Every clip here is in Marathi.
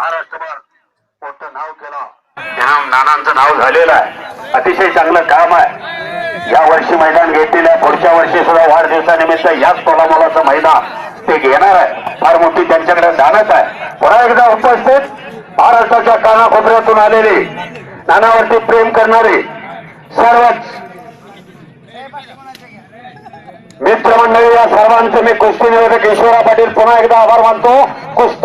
महाराष्ट्रभर कोणतं नाव केलं? त्या नानांचं नाव झालेलं आहे. अतिशय चांगलं काम आहे. या वर्षी मैदान घेतलेलं पुढच्या वर्षी सुद्धा वाढदिवसानिमित्त याच तोलामोलाचं मैदान ते घेणार आहे. फार मोठी त्यांच्याकडे दानत आहे. पुन्हा एकदा उपस्थित महाराष्ट्राच्या कानाकोपऱ्यातून आलेले नानावरती प्रेम करणारे सर्वच मित्रमंडळी या सर्वांचे मी कुस्ती निवेदक ईश्वरा पाटील पुन्हा एकदा आभार मानतो. कुस्ती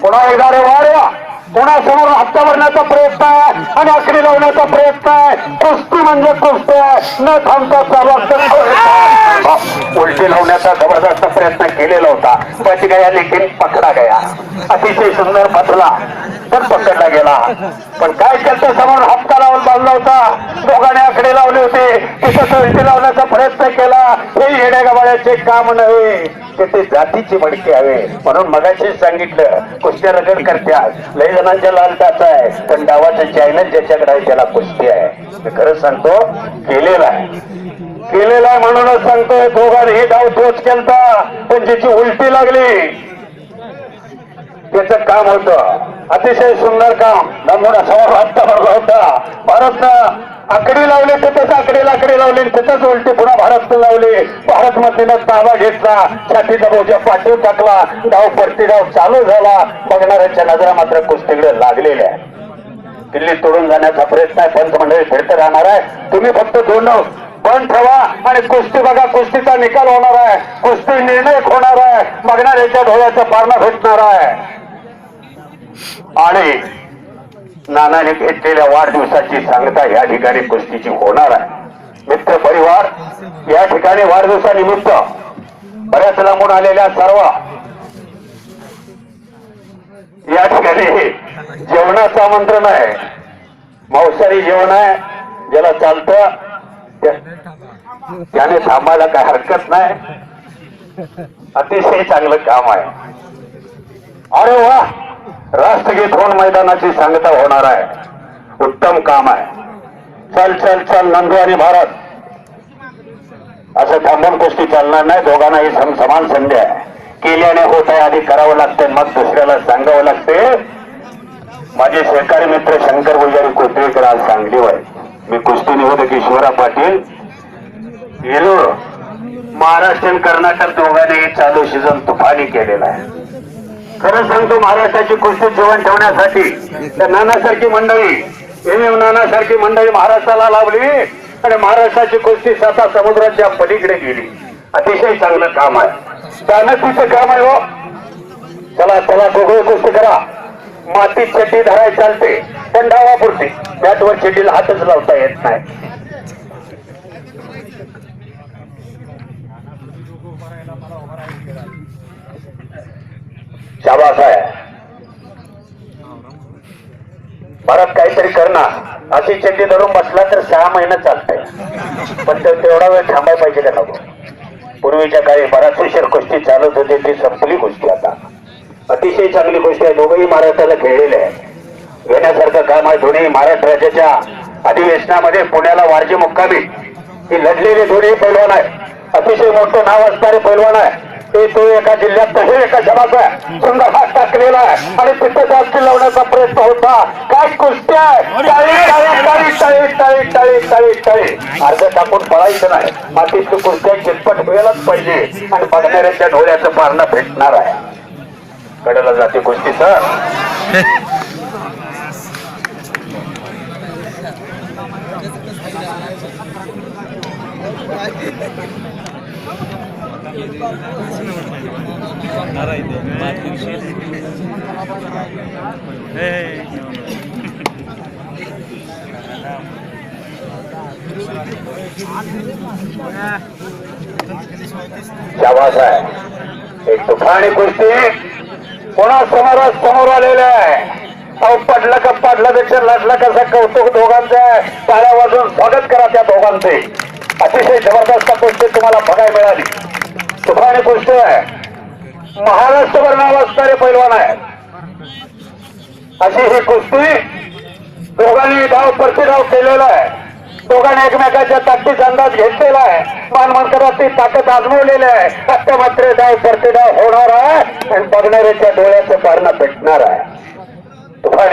पुन्हा एकदा रे वाड्या. पुन्हा समोर हप्ता भरण्याचा प्रयत्न आहे आणि आखणी लावण्याचा प्रयत्न आहे. कुस्ती म्हणजे कुस्ती आहे. न थांबता चालू असतं. हो, उलटी लावण्याचा जबरदस्त प्रयत्न केलेला होता. बच गया लेकिन पकडा गया. अतिशय सुंदर पथला तर पकडला गेला. पण काय केलं समोर? हप्ता लावून बांधला होता. दोघांनी आकडे लावले होते. तिथं उलटी लावण्याचा प्रयत्न केला. हे येण्या गबाळ्याचे काम नव्हे. ते जातीची मडके हवे. म्हणून मगाशी सांगितलं कुस्त्या रगड करत्यात. लय जणांच्या लाल आहे. पण डावाचं चॅनल ज्याच्याकडे आहे त्याला कुस्ती आहे. खरंच खरं सांगतो केलेला आहे. केलेला आहे म्हणूनच सांगतोय दोघांनी हे डाव तोच केलता पण ज्याची उलटी लागली. त्याचं काम होतं. अतिशय सुंदर काम. दामोडा समोर हप्ता भरला होता. भारतनं आकडी लावली तिथेच आकडी लाकडी लावली तिथंच उलटी पुन्हा भारतनं लावली. भारत मधीनं ताबा घेतला छातीचा बोजा पाठीव टाकला. डाव परती डाव चालू झाला. बघणाऱ्यांच्या नजरा मात्र कुस्तीकडे लागलेल्या दिल्ली तोडून जाण्याचा प्रयत्न आहे. पंच मंडळी फिरत राहणार आहे. तुम्ही फक्त दोन बंद ठेवा आणि कुस्ती बघा कुस्तीचा निकाल होणार आहे. कुस्ती निर्णयक होणार आहे. बघणाऱ्याच्या डोळ्याचा पारणा भेटणार आहे. आणि नानाने घेतलेल्या वाढदिवसाची सांगता या ठिकाणी कुस्तीची होणार आहे. मित्र परिवार या ठिकाणी वाढदिवसानिमित्त बऱ्याच लांबून आलेल्या सर्व या ठिकाणी जेवणाचं आमंत्रण आहे. मांसाहारी जेवण आहे ज्याला चालतं त्याने थांबायला काय हरकत नाही. अतिशय चांगलं काम आहे. अरे वा! राष्ट्रगीत होऊन मैदानाची सांगता होणार आहे. उत्तम काम आहे. चल चल चल नंदू आणि भारत. असं थांबून गोष्टी चालणार नाही. दोघांनाही सम समान संधी आहे. केल्याने होत आहे आधी करावं लागते मग दुसऱ्याला सांगावं लागते. माझे सहकारी मित्र शंकर गुजारी कोथळीकर आज सांगलीवर मी कुस्ती निवेदक ईश्वरा पाटील. गेलो. महाराष्ट्र आणि कर्नाटक दोघांनी चालू सीझन तुफानी केलेला आहे. खरं सांगतो महाराष्ट्राची कुस्ती जीवन ठेवण्यासाठी त्या नानासारखी मंडळी एम नानासारखी मंडळी महाराष्ट्राला लावली आणि महाराष्ट्राची कुस्ती साता समुद्राच्या पलीकडे गेली. अतिशय चांगलं काम आहे. दानतीचं काम आहे हो. चला चला दोघे कुस्ती करा. मातीत चड्डी धराय चालते. पण डावापुरती बॅटवर चड्डीला हातच लावता येत नाही. शाबास आहे परत काहीतरी करणार. अशी चेंडी धरून बसला तर सहा महिने चालतंय. पण तेवढा वेळ थांबाय पाहिजे का नको? पूर्वीच्या काळी बराच उशीर गोष्टी चालत होती ती संपली गोष्टी आता. अतिशय चांगली गोष्ट आहे. दोघंही महाराष्ट्राला खेळलेले आहे घेण्यासारखं काम आहे धोनी महाराष्ट्र राज्याच्या अधिवेशनामध्ये पुण्याला वारजे मुक्कामी. ही लढलेले धोनी पैलवान आहे. अतिशय मोठं नाव असणारे पैलवान आहे. ते तो एका जिल्ह्यात तसेच एका जमाचा सुंदर भाग टाकलेला आहे. आणि तिथे जास्ती लावण्याचा प्रयत्न होता. काय कुस्त्या अर्ध टाकून पळायचं नाही. मातीची कुस्त्या चितपट मिळायलाच पाहिजे. आणि बघणाऱ्याच्या डोळ्याचं पारणं भेटणार आहे. कडला जाते कुस्ती सर. शाबास आहे. एक तुफानी कुस्ती कोणा समोर समोर आलेले आहे. अहो पडलं का पडल्यापेक्षा लढलं कसं कौतुक दोघांचं पाया वाजून स्वागत करा त्या दोघांचे. अतिशय जबरदस्त कुस्ती तुम्हाला बघायला मिळाली. तुफानी गोष्ट आहे. महाराष्ट्रभर नाव असणारे पैलवान आहे अशी ही कुस्ती दोघांनी धाव प्रतिधाव केलेला आहे. दोघांनी एकमेकाच्या ताकदीचा अंदाज घेतलेला आहे. मानमंत्रात ती ताकद आजमवलेली आहे. सत्य मात्र धाव प्रतिधाव होणार आहे. आणि बघणाऱ्याच्या डोळ्याचं पारणं पेटणार आहे.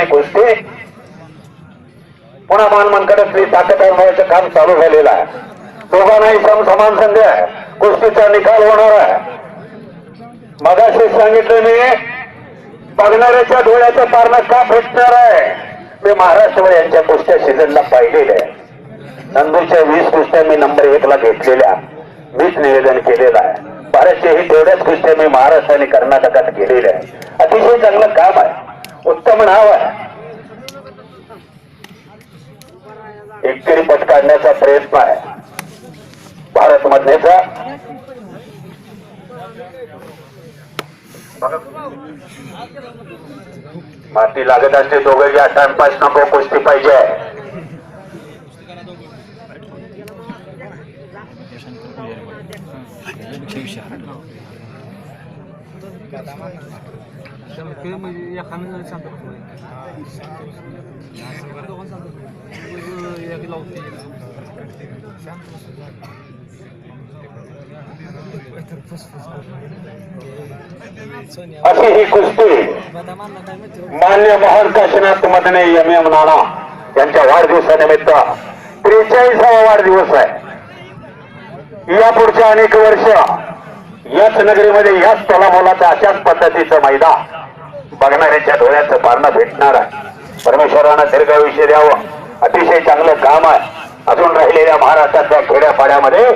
ठिकाणी पोहोचते पुन्हा मानमनकडे ताकद आजमवायचं काम चालू झालेलं आहे. दोघांनाही सम समान संधी आहे. कुस्तीचा निकाल होणार आहे. मगाशी सांगितलं मी बघणाऱ्याच्या डोळ्याचं पारणं का भेटणार आहे? मी महाराष्ट्र यांच्या कुस्त्या सीझनला पाहिलेल्या नंदूच्या वीस कुस्त्या मी नंबर एक ला घेतलेल्या. मीच निवेदन केलेलं आहे. बऱ्याचशेही तेवढ्याच कुस्त्या मी महाराष्ट्र आणि कर्नाटकात केलेल्या आहे अतिशय चांगलं काम आहे. उत्तम नाव आहे. एकतरी पट काढण्याचा प्रयत्न आहे. भारत मधनेचा माती लागत असते दोघं या टाइमपास नको कुस्ती पाहिजे. ते म्हणजे एखादं शांत अशी ही कुस्ती मान्य मोहन काशीनाथ मदने एम एम नाना यांच्या वाढदिवसानिमित्त त्रेचाळीसावा वाढदिवस आहे या पुढच्या अनेक वर्ष याच नगरीमध्ये याच तलामोलाचं अशाच पद्धतीचं मैदा बघणाऱ्याच्या डोळ्याचं पारणं भेटणार आहे. परमेश्वरानं दीर्घायुष्य द्यावं. अतिशय चांगलं काम आहे. अजून राहिलेल्या महाराष्ट्रातल्या खेड्यापाड्यामध्ये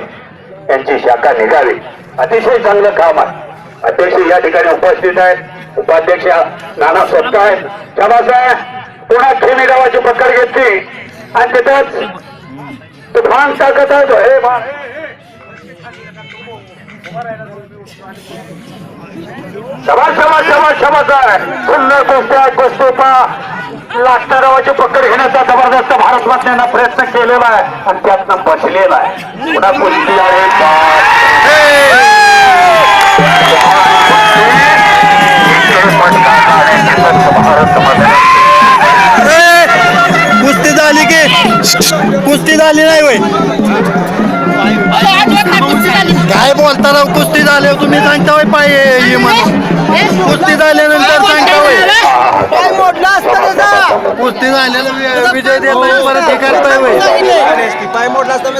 त्यांची शाखा निघावी. अतिशय चांगलं काम आहे. अध्यक्ष या ठिकाणी उपस्थित आहेत. उपाध्यक्ष नाना स्वतः आहेत. त्याबासाहेब पुन्हा खेमी गावाची पकड घेतली. आणि तिथंच तुफान ताकद आहे शबा शबा शबा शबा सर शबाश शबाश आहे सुंदर गोष्ट गोष्टी पा लाष्टारावाची पकड घेण्याचा जबरदस्त भारत मातेनं प्रयत्न केलेला आहे आणि त्यातनं बसलेला आहे. पुन्हा गोष्टी आहे. काय बोलता राव कुस्ती झाली तुम्ही सांगता वय पाय हे म्हणून. कुस्ती झाल्यानंतर सांगता मोडला असता त्याचा कुस्ती झालेला वि- विजय देताय परत हे करताय वय पाय मोडला असता